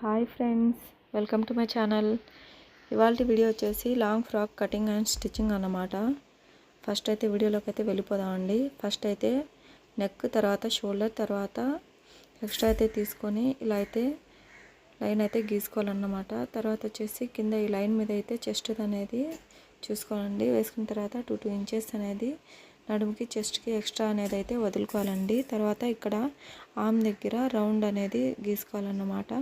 Hi friends welcome to my channel. ఇవాళ video వచ్చేసి long frock cutting and stitching అన్నమాట. First అయితే వీడియోలోకి అయితే వెళ్ళిపోదామండి. ఫస్ట్ అయితే నెక్ తర్వాత షోల్డర్ తర్వాత ఎక్స్ట్రా అయితే తీసుకొని ఇలా అయితే లైన్ అయితే గీసుకోవాలన్నమాట. తర్వాత వచ్చేసి కింద ఈ లైన్ మీద అయితే చెస్ట్ అనేది చూసుకోవాలండి. వేసుకున్న తర్వాత టూ టూ ఇంచెస్ అనేది నడుముకి చెస్ట్కి ఎక్స్ట్రా అనేది అయితే వదులుకోవాలండి. తర్వాత ఇక్కడ ఆమ్ దగ్గర రౌండ్ అనేది గీసుకోవాలన్నమాట.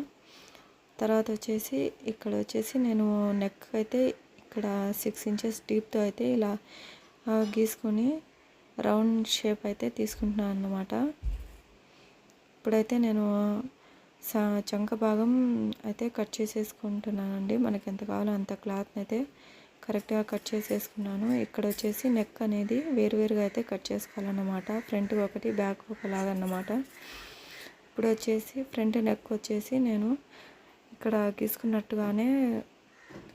తర్వాత వచ్చేసి ఇక్కడ వచ్చేసి నేను నెక్ అయితే ఇక్కడ సిక్స్ ఇంచెస్ డీప్తో అయితే ఇలా గీసుకొని రౌండ్ షేప్ అయితే తీసుకుంటున్నాను అన్నమాట. ఇప్పుడైతే నేను చంక భాగం అయితే కట్ చేసేసుకుంటున్నానండి. మనకి ఎంత కావాలో అంత క్లాత్ని అయితే కరెక్ట్గా కట్ చేసేసుకున్నాను. ఇక్కడ వచ్చేసి నెక్ అనేది వేరువేరుగా అయితే కట్ చేసుకోవాలన్నమాట. ఫ్రంట్ ఒకటి బ్యాక్ ఒకలాగన్నమాట. ఇప్పుడు వచ్చేసి ఫ్రంట్ నెక్ వచ్చేసి నేను ఇక్కడ గీసుకున్నట్టుగానే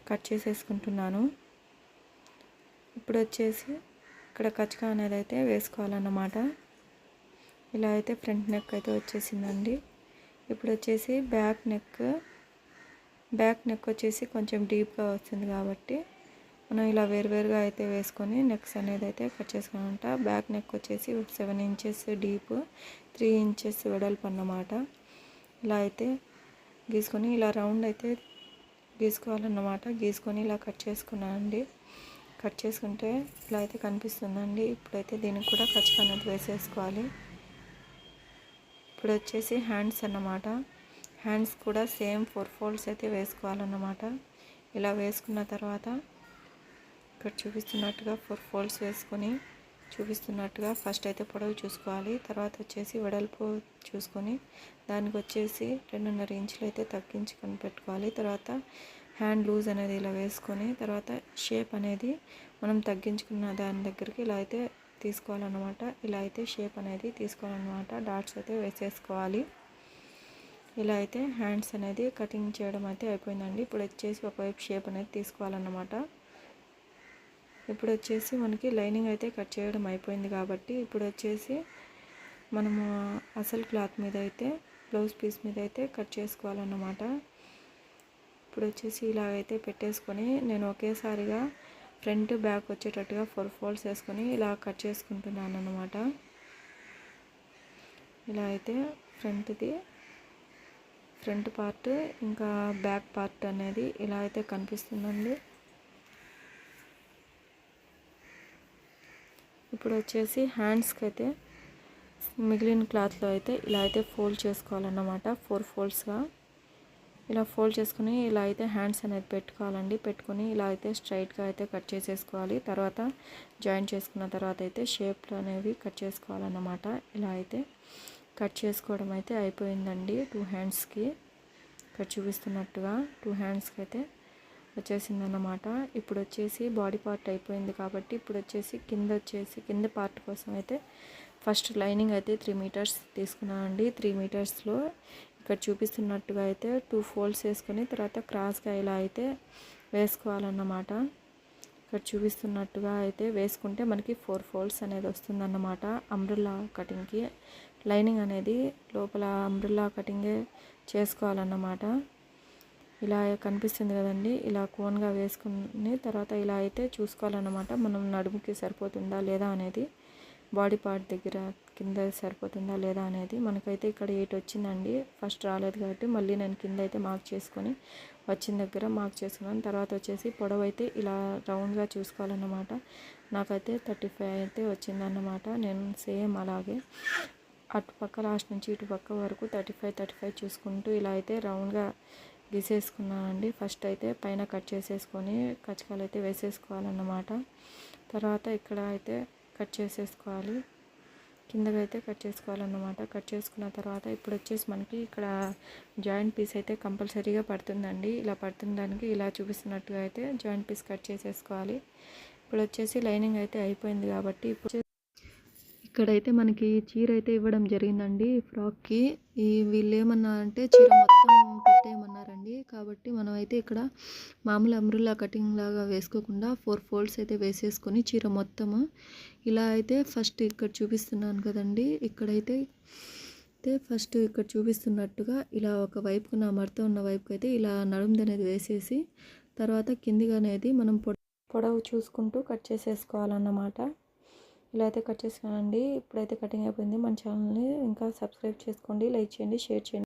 కట్ చేసేసుకుంటున్నాను. ఇప్పుడు వచ్చేసి ఇక్కడ కచ్చక అనేది అయితే వేసుకోవాలన్నమాట. ఇలా అయితే ఫ్రంట్ నెక్ అయితే వచ్చేసిందండి. ఇప్పుడు వచ్చేసి బ్యాక్ నెక్ బ్యాక్ నెక్ వచ్చేసి కొంచెం డీప్గా వస్తుంది కాబట్టి మనం ఇలా వేరువేరుగా అయితే వేసుకొని నెక్స్ అనేది అయితే కట్ చేసుకుంట బ్యాక్ నెక్ వచ్చేసి seven inches deep three inches వెడల్పు అన్నమాట. ఇలా అయితే గీసుకొని ఇలా రౌండ్ అయితే గీసుకోవాలన్నమాట. గీసుకొని ఇలా కట్ చేసుకున్నానండి కట్ చేసుకుంటే ఇలా అయితే కనిపిస్తుందండి. ఇప్పుడైతే దీనికి కూడా ఖర్చు అనేది వేసేసుకోవాలి. ఇప్పుడు వచ్చేసి హ్యాండ్స్ అన్నమాట. హ్యాండ్స్ కూడా సేమ్ ఫోర్ ఫోల్డ్స్ అయితే వేసుకోవాలన్నమాట. ఇలా వేసుకున్న తర్వాత ఇక్కడ చూపిస్తున్నట్టుగా ఫోర్ ఫోల్డ్స్ వేసుకొని చూపిస్తున్నట్టుగా ఫస్ట్ అయితే పొడవు చూసుకోవాలి. తర్వాత వచ్చేసి వెడల్పు చూసుకొని దానికి వచ్చేసి రెండున్నర ఇంచులు అయితే తగ్గించుకొని పెట్టుకోవాలి. తర్వాత హ్యాండ్ లూజ్ అనేది ఇలా వేసుకొని తర్వాత షేప్ అనేది మనం తగ్గించుకున్న దాని దగ్గరికి ఇలా అయితే తీసుకోవాలన్నమాట. ఇలా అయితే షేప్ అనేది తీసుకోవాలన్నమాట. డాట్స్ అయితే వేసేసుకోవాలి. ఇలా అయితే హ్యాండ్స్ అనేది కటింగ్ చేయడం అయితే అయిపోయిందండి. ఇప్పుడు వచ్చేసి ఒకవైపు షేప్ అనేది తీసుకోవాలన్నమాట. ఇప్పుడు వచ్చేసి మనకి లైనింగ్ అయితే కట్ చేయడం అయిపోయింది కాబట్టి ఇప్పుడు వచ్చేసి మనము అసలు క్లాత్ మీద అయితే బ్లౌజ్ పీస్ మీద అయితే కట్ చేసుకోవాలన్నమాట. ఇప్పుడు వచ్చేసి ఇలాగైతే పెట్టేసుకొని నేను ఒకేసారిగా ఫ్రంట్ బ్యాక్ వచ్చేటట్టుగా ఫోర్ ఫోల్డ్స్ వేసుకొని ఇలా కట్ చేసుకుంటున్నాను అన్నమాట ఇలా అయితే ఫ్రంట్ది ఫ్రంట్ పార్ట్ ఇంకా బ్యాక్ పార్ట్ అనేది ఇలా అయితే కనిపిస్తుందండి. ఇప్పుడు వచ్చేసి హ్యాండ్స్కి అయితే మిగిలిన క్లాత్లో అయితే ఇలా అయితే ఫోల్డ్ చేసుకోవాలన్నమాట. ఫోర్ ఫోల్డ్స్గా. ఇలా ఫోల్డ్ చేసుకుని ఇలా అయితే హ్యాండ్స్ అనేది పెట్టుకోవాలండి. పెట్టుకుని ఇలా అయితే స్ట్రైట్గా అయితే కట్ చేసేసుకోవాలి. తర్వాత జాయిన్ చేసుకున్న తర్వాత అయితే షేప్లు అనేవి కట్ చేసుకోవాలన్నమాట. ఇలా అయితే కట్ చేసుకోవడం అయితే అయిపోయిందండి. టూ హ్యాండ్స్కి. ఇక్కడ చూపిస్తున్నట్టుగా టూ హ్యాండ్స్కి అయితే వచ్చేసింది అన్నమాట ఇప్పుడు వచ్చేసి బాడీ పార్ట్ అయిపోయింది కాబట్టి ఇప్పుడు వచ్చేసి కింద వచ్చేసి కింద పార్ట్ కోసం అయితే ఫస్ట్ లైనింగ్ అయితే త్రీ మీటర్స్ తీసుకున్నానండి త్రీ మీటర్స్లో ఇక్కడ చూపిస్తున్నట్టుగా అయితే టూ ఫోల్డ్స్ వేసుకొని తర్వాత క్రాస్గా ఇలా అయితే వేసుకోవాలన్నమాట. ఇక్కడ చూపిస్తున్నట్టుగా అయితే వేసుకుంటే మనకి ఫోర్ ఫోల్డ్స్ అనేది వస్తుందన్నమాట. అంబ్రిల్లా కటింగ్కి లైనింగ్ అనేది లోపల అంబ్రిల్లా కటింగే చేసుకోవాలన్నమాట. ఇలా కనిపిస్తుంది కదండి. ఇలా కోన్గా వేసుకుని తర్వాత ఇలా అయితే చూసుకోవాలన్నమాట. మనం నడుముకి సరిపోతుందా లేదా అనేది బాడీ పార్ట్ దగ్గర కింద సరిపోతుందా లేదా అనేది మనకైతే ఇక్కడ ఎయిట్ వచ్చిందండి. ఫస్ట్ రాలేదు కాబట్టి మళ్ళీ నేను కింద అయితే మార్క్ చేసుకొని వచ్చిన దగ్గర మార్క్ చేసుకున్నాను. తర్వాత వచ్చేసి పొడవు అయితే ఇలా రౌండ్గా చూసుకోవాలన్నమాట. నాకైతే థర్టీ ఫైవ్ అయితే వచ్చిందన్నమాట. నేను సేమ్ అలాగే అటుపక్క లాస్ట్ నుంచి ఇటుపక్క వరకు థర్టీ ఫైవ్ థర్టీ ఫైవ్ చూసుకుంటూ ఇలా అయితే రౌండ్గా గీసేసుకున్నానండి ఫస్ట్ అయితే పైన కట్ చేసేసుకొని కచకాలు అయితే వేసేసుకోవాలన్నమాట. తర్వాత ఇక్కడ అయితే కట్ చేసేసుకోవాలి. కిందకైతే కట్ చేసుకోవాలన్నమాట. కట్ చేసుకున్న తర్వాత ఇప్పుడు వచ్చేసి మనకి ఇక్కడ జాయింట్ పీస్ అయితే కంపల్సరీగా పడుతుందండి. ఇలా పడుతున్న దానికి ఇలా చూపిస్తున్నట్టుగా అయితే జాయింట్ పీస్ కట్ చేసేసుకోవాలి. ఇప్పుడు వచ్చేసి లైనింగ్ అయితే అయిపోయింది కాబట్టి ఇప్పుడు ఇక్కడైతే మనకి చీర అయితే ఇవ్వడం జరిగిందండి ఫ్రాక్కి. ఈ వీళ్ళు ఏమన్నారంటే చీర మొత్తం పెట్టేయమన్నారండి. కాబట్టి మనం అయితే ఇక్కడ మామూలు అమ్రుల్లా కటింగ్ లాగా వేసుకోకుండా ఫోర్ ఫోల్డ్స్ అయితే వేసేసుకొని చీర మొత్తము ఇలా అయితే ఫస్ట్ ఇక్కడ చూపిస్తున్నాను కదండి. ఇక్కడైతే అయితే ఫస్ట్ ఇక్కడ చూపిస్తున్నట్టుగా ఇలా ఒక వైపున మడత ఉన్న వైపుకి అయితే ఇలా నడుముది అనేది వేసేసి తర్వాత కిందిగా అనేది మనం పొడవు చూసుకుంటూ కట్ చేసేసుకోవాలన్నమాట. ఇలా అయితే కట్ చేసుకోవాలండి ఇప్పుడైతే కటింగ్ అయిపోయింది. మన ఛానల్ని ఇంకా సబ్స్క్రైబ్ చేసుకోండి లైక్ చేయండి షేర్ చేయండి.